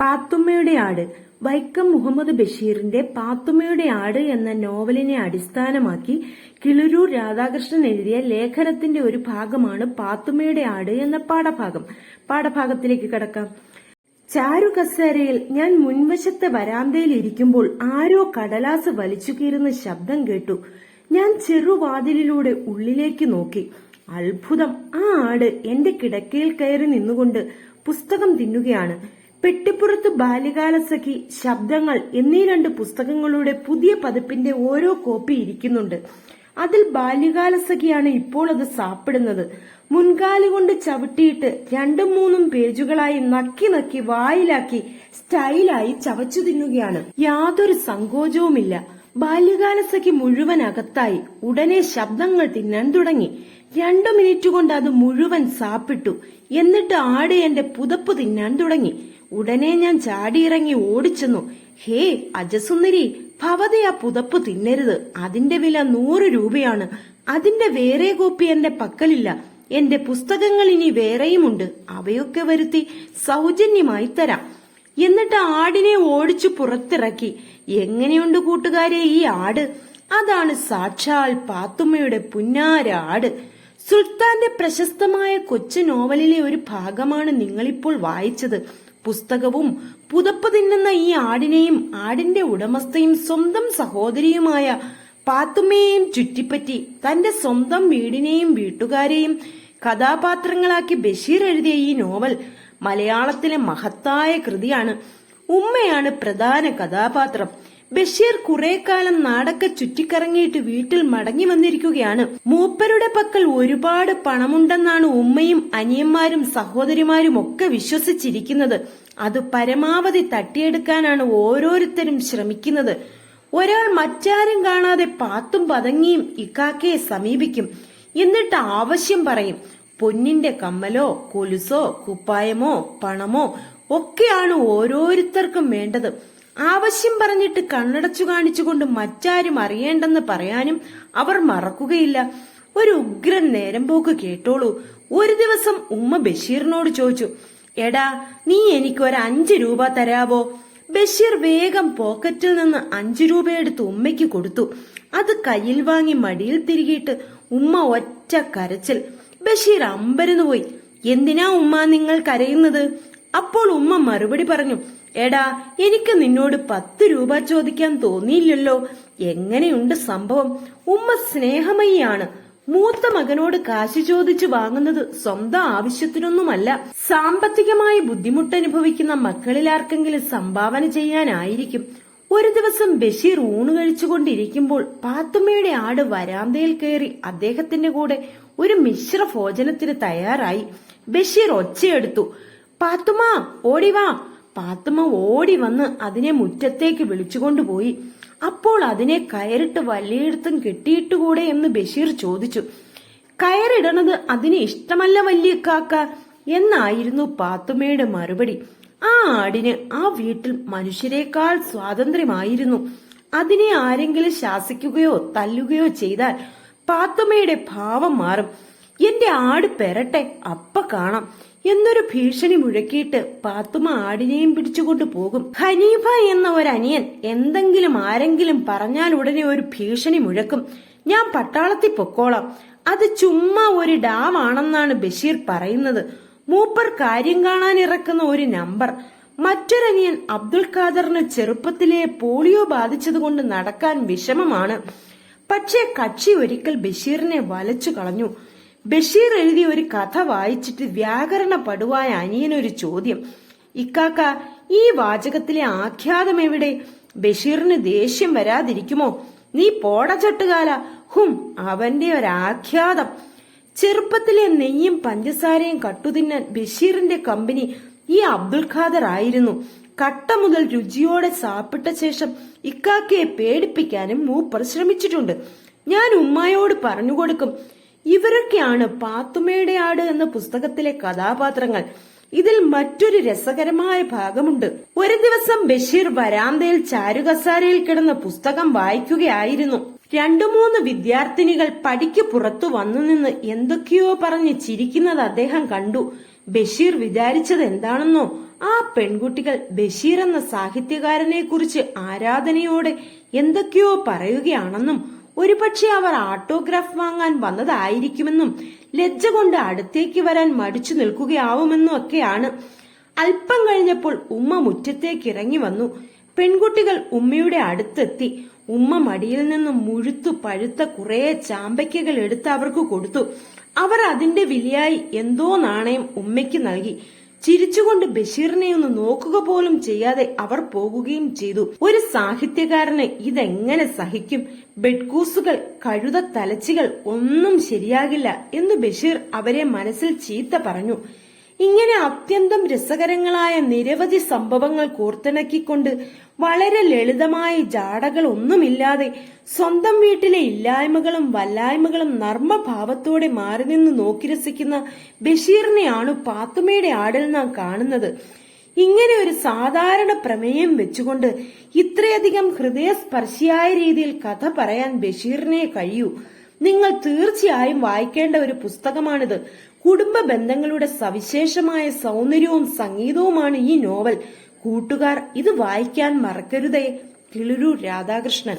പാത്തുമ്മയുടെ ആട് വൈക്കം മുഹമ്മദ് ബഷീറിന്റെ പാത്തുമ്മയുടെ ആട് എന്ന നോവലിനെ അടിസ്ഥാനമാക്കി കിളിരൂർ രാധാകൃഷ്ണൻ എഴുതിയ ലേഖനത്തിന്റെ ഒരു ഭാഗമാണ് പാത്തുമ്മയുടെ ആട് എന്ന പാഠഭാഗം. പാഠഭാഗത്തിലേക്ക് കടക്കാം. ചാരു കസേരയിൽ ഞാൻ മുൻവശത്തെ വരാന്തയിൽ ഇരിക്കുമ്പോൾ ആരോ കടലാസ് വലിച്ചു കീറുന്ന ശബ്ദം കേട്ടു. ഞാൻ ചെറുവാതിലിലൂടെ ഉള്ളിലേക്ക് നോക്കി. അത്ഭുതം. ആ ആട് എന്റെ കിടക്കയിൽ കയറി നിന്നുകൊണ്ട് പുസ്തകം തിന്നുകയാണ്. പെട്ടിപ്പുറത്ത് ബാല്യകാല സഖി ശബ്ദങ്ങൾ എന്നീ രണ്ട് പുസ്തകങ്ങളുടെ പുതിയ പതിപ്പിന്റെ ഓരോ കോപ്പി ഇരിക്കുന്നുണ്ട്. അതിൽ ബാല്യകാല സഖിയാണ് ഇപ്പോൾ അത് സാപ്പിടുന്നത്. മുൻകാൽ കൊണ്ട് ചവിട്ടിയിട്ട് രണ്ടും മൂന്നും പേജുകളായി നക്കി നക്കി വായിലാക്കി സ്റ്റൈലായി ചവച്ചു തിന്നുകയാണ്. യാതൊരു സങ്കോചവുമില്ല. ബാല്യകാല സഖി മുഴുവൻ അകത്തായി. ഉടനെ ശബ്ദങ്ങൾ തിന്നാൻ തുടങ്ങി. രണ്ടു മിനിറ്റ് കൊണ്ട് അത് മുഴുവൻ സാപ്പിട്ടു. എന്നിട്ട് ആട് എന്റെ പുതപ്പ് തിന്നാൻ തുടങ്ങി. ഉടനെ ഞാൻ ചാടിയിറങ്ങി ഓടിച്ചെന്നു. ഹേ അജസുന്ദരി ഭവതി ആ പുതപ്പ് തിന്നരുത്. അതിന്റെ വില നൂറ് രൂപയാണ്. അതിന്റെ വേറെ കോപ്പി എന്റെ പക്കലില്ല. എന്റെ പുസ്തകങ്ങൾ ഇനി വേറെയുമുണ്ട്. അവയൊക്കെ വരുത്തി സൗജന്യമായി തരാം. എന്നിട്ട് ആടിനെ ഓടിച്ചു പുറത്തിറക്കി. എങ്ങനെയുണ്ട് കൂട്ടുകാരെ ഈ ആട്? അതാണ് സാക്ഷാൽ പാത്തുമ്മയുടെ പുന്നാര ആട്. സുൽത്താന്റെ പ്രശസ്തമായ കൊച്ചു നോവലിലെ ഒരു ഭാഗമാണ് നിങ്ങളിപ്പോൾ വായിച്ചത്. പുസ്തകവും പുതപ്പ് തിന്നുന്ന ഈ ആടിനെയും ആടിന്റെ ഉടമസ്ഥയും സ്വന്തം സഹോദരിയുമായ പാത്തുമ്മയെയും ചുറ്റിപ്പറ്റി തന്റെ സ്വന്തം വീടിനെയും വീട്ടുകാരെയും കഥാപാത്രങ്ങളാക്കി ബഷീർ എഴുതിയ ഈ നോവൽ മലയാളത്തിലെ മഹത്തായ കൃതിയാണ്. ഉമ്മയാണ് പ്രധാന കഥാപാത്രം. ബഷീർ കുറെ കാലം നാടൊക്കെ ചുറ്റിക്കറങ്ങിയിട്ട് വീട്ടിൽ മടങ്ങി വന്നിരിക്കുകയാണ്. മൂപ്പരുടെ പക്കൽ ഒരുപാട് പണമുണ്ടെന്നാണ് ഉമ്മയും അനിയന്മാരും സഹോദരിമാരും ഒക്കെ വിശ്വസിച്ചിരിക്കുന്നത്. അത് പരമാവധി തട്ടിയെടുക്കാനാണ് ഓരോരുത്തരും ശ്രമിക്കുന്നത്. ഒരാൾ മറ്റാരും കാണാതെ പാത്തും പതങ്ങിയും ഇക്കാക്കയെ സമീപിക്കും. എന്നിട്ട് ആവശ്യം പറയും പൊന്നിന്റെ കമ്മലോ കൊലുസോ കുപ്പായമോ പണമോ ഒക്കെയാണ് ഓരോരുത്തർക്കും വേണ്ടത്. ആവശ്യം പറഞ്ഞിട്ട് കണ്ണടച്ചു കാണിച്ചുകൊണ്ട് മറ്റാരും അറിയേണ്ടെന്ന് പറയാനും അവർ മറക്കുകയില്ല. ഒരു ഉഗ്രൻ നേരം പോക്ക് കേട്ടോളൂ. ഒരു ദിവസം ഉമ്മ ബഷീറിനോട് ചോദിച്ചു എടാ നീ എനിക്ക് ഒരു അഞ്ചു രൂപ തരാവോ? ബഷീർ വേഗം പോക്കറ്റിൽ നിന്ന് അഞ്ചു രൂപ എടുത്ത് ഉമ്മയ്ക്ക് കൊടുത്തു. അത് കയ്യിൽ വാങ്ങി മടിയിൽ തിരികിയിട്ട് ഉമ്മ ഒറ്റ കരച്ചിൽ. ബഷീർ അമ്പരന്ന് പോയി എന്തിനാ ഉമ്മ നിങ്ങൾ കരയുന്നത്? അപ്പോൾ ഉമ്മ മറുപടി പറഞ്ഞു എടാ എനിക്ക് നിന്നോട് പത്ത് രൂപ ചോദിക്കാൻ തോന്നിയില്ലല്ലോ. എങ്ങനെയുണ്ട് സംഭവം? ഉമ്മ സ്നേഹമയിയാണ്. മൂത്ത മകനോട് കാശ് ചോദിച്ചു വാങ്ങുന്നത് സ്വന്തം ആവശ്യത്തിനൊന്നുമല്ല. സാമ്പത്തികമായി ബുദ്ധിമുട്ടനുഭവിക്കുന്ന മക്കളിലാർക്കെങ്കിലും സംഭാവന ചെയ്യാനായിരിക്കും. ഒരു ദിവസം ബഷീർ ഊണ് കഴിച്ചുകൊണ്ടിരിക്കുമ്പോൾ പാത്തുമ്മയുടെ ആട് വരാന്തയിൽ കയറി അദ്ദേഹത്തിന്റെ കൂടെ ഒരു മിശ്ര ഭോജനത്തിന് തയ്യാറായി. ബഷീർ ഒച്ചയെടുത്തു. പാത്തുമ്മ ഓടിവാ പാത്തുമ്മ ഓടി വന്ന് അതിനെ മുറ്റത്തേക്ക് വിളിച്ചുകൊണ്ടുപോയി അപ്പോൾ അതിനെ കയറിട്ട് വല്ലിയിടത്തും കെട്ടിയിട്ടുകൂടെ എന്ന് ബഷീർ ചോദിച്ചു. കയറിടണത് അതിന് ഇഷ്ടമല്ല വല്യ കാക്ക എന്നായിരുന്നു പാത്തുമ്മയുടെ മറുപടി. ആ ആടിന് ആ വീട്ടിൽ മനുഷ്യരെക്കാൾ സ്വാതന്ത്ര്യമായിരുന്നു. അതിനെ ആരെങ്കിലും ശാസിക്കുകയോ തല്ലുകയോ ചെയ്താൽ പാത്തുമ്മയുടെ ഭാവം മാറും. എന്റെ ആട് പെരട്ടെ അപ്പ കാണാം. എന്നൊരു ഭീഷണി മുഴക്കിയിട്ട് പാത്തുമ്മ ആടിനെയും പിടിച്ചുകൊണ്ട് പോകും. ഹനീഫ എന്ന ഒരു അനിയൻ എന്തെങ്കിലും ആരെങ്കിലും പറഞ്ഞാൽ ഉടനെ ഒരു ഭീഷണി മുഴക്കും. ഞാൻ പട്ടാളത്തിൽ പൊക്കോളാം. അത് ചുമ്മാ ഒരു ഡാം ആണെന്നാണ് ബഷീർ പറയുന്നത്. മൂപ്പർ കാര്യം കാണാൻ ഇറക്കുന്ന ഒരു നമ്പർ. മറ്റൊരനിയൻ അബ്ദുൽ ഖാദറിന് ചെറുപ്പത്തിലെ പോളിയോ ബാധിച്ചതുകൊണ്ട് നടക്കാൻ വിഷമമാണ്. പക്ഷേ കക്ഷി ഒരിക്കൽ ബഷീറിനെ വലച്ചു കളഞ്ഞു. ബഷീർ എഴുതിയ ഒരു കഥ വായിച്ചിട്ട് വ്യാകരണ പടുവായ അനിയനൊരു ചോദ്യം. ഇക്കാക്ക ഈ വാചകത്തിലെ ആഖ്യാതം എവിടെ? ബഷീറിന് ദേഷ്യം വരാതിരിക്കുമോ? നീ പോട ചട്ടുകാല. ഹും അവന്റെ ഒരാഖ്യാതം. ചെറുപ്പത്തിലെ നെയ്യും പഞ്ചസാരയും കട്ടുതിന്നാൻ ബഷീറിന്റെ കമ്പനി ഈ അബ്ദുൽ ഖാദർ ആയിരുന്നു. കട്ട മുതൽ രുചിയോടെ സാപ്പിട്ട ശേഷം ഇക്കാക്കയെ പേടിപ്പിക്കാനും മൂപ്പർ ശ്രമിച്ചിട്ടുണ്ട്. ഞാൻ ഉമ്മായോട് പറഞ്ഞുകൊടുക്കും ഇവരൊക്കെയാണ് പാത്തുമ്മയുടെ ആട് എന്ന പുസ്തകത്തിലെ കഥാപാത്രങ്ങൾ. ഇതിൽ മറ്റൊരു രസകരമായ ഭാഗമുണ്ട്. ഒരു ദിവസം ബഷീർ വരാന്തയിൽ ചാരുകസാരയിൽ കിടന്ന പുസ്തകം വായിക്കുകയായിരുന്നു. രണ്ടു മൂന്ന് വിദ്യാർത്ഥിനികൾ പടിക്ക് പുറത്തു വന്നു നിന്ന് എന്തൊക്കെയോ പറഞ്ഞ് ചിരിക്കുന്നത് അദ്ദേഹം കണ്ടു. ബഷീർ വിചാരിച്ചത് എന്താണെന്നോ? ആ പെൺകുട്ടികൾ ബഷീർ എന്ന സാഹിത്യകാരനെ കുറിച്ച് ആരാധനയോടെ എന്തൊക്കെയോ പറയുകയാണെന്നും ഒരുപക്ഷെ അവർ ഓട്ടോഗ്രാഫ് വാങ്ങാൻ വന്നതായിരിക്കുമെന്നും ലജ്ജ കൊണ്ട് അടുത്തേക്ക് വരാൻ മടിച്ചു നിൽക്കുകയാവുമെന്നും ഒക്കെയാണ് അല്പം കഴിഞ്ഞപ്പോൾ ഉമ്മ മുറ്റത്തേക്ക് ഇറങ്ങി വന്നു. പെൺകുട്ടികൾ ഉമ്മയുടെ അടുത്തെത്തി. ഉമ്മ മടിയിൽ നിന്നും മുഴുത്തു പഴുത്ത കുറേ ചാമ്പയ്ക്കകൾ എടുത്ത് അവർക്ക് കൊടുത്തു. അവർ അതിന്റെ വിലയായി എന്തോ നാണയം ഉമ്മയ്ക്ക് നൽകി. ചിരിച്ചുകൊണ്ട് ബഷീറിനെ ഒന്ന് നോക്കുക പോലും ചെയ്യാതെ അവർ പോകുകയും ചെയ്തു. ഒരു സാഹിത്യകാരന് ഇതെങ്ങനെ സഹിക്കും? ബെഡ്കൂസുകൾ കഴുത തലച്ചികൾ ഒന്നും ശരിയാകില്ല എന്ന് ബഷീർ അവരെ മനസ്സിൽ ചീത്ത പറഞ്ഞു. ഇങ്ങനെ അത്യന്തം രസകരങ്ങളായ നിരവധി സംഭവങ്ങൾ കോർത്തിണക്കിക്കൊണ്ട് വളരെ ലളിതമായ ജാടകൾ ഒന്നുമില്ലാതെ സ്വന്തം വീട്ടിലെ ഇല്ലായ്മകളും വല്ലായ്മകളും നർമ്മഭാവത്തോടെ മാറി നിന്ന് നോക്കി രസിക്കുന്ന ബഷീറിനെയാണ് പാത്തുമ്മയുടെ ആടിൽ നാം കാണുന്നത്. ഇങ്ങനെ ഒരു സാധാരണ പ്രമേയം വെച്ചുകൊണ്ട് ഇത്രയധികം ഹൃദയസ്പർശിയായ രീതിയിൽ കഥ പറയാൻ ബഷീറിനെ കഴിയൂ. നിങ്ങൾ തീർച്ചയായും വായിക്കേണ്ട ഒരു പുസ്തകമാണിത്. കുടുംബ ബന്ധങ്ങളുടെ സവിശേഷമായ സൗന്ദര്യവും സംഗീതവുമാണ് ഈ നോവൽ. കൂട്ടുകാർ ഇത് വായിക്കാൻ മറക്കരുതേ. കിളിരു രാധാകൃഷ്ണൻ.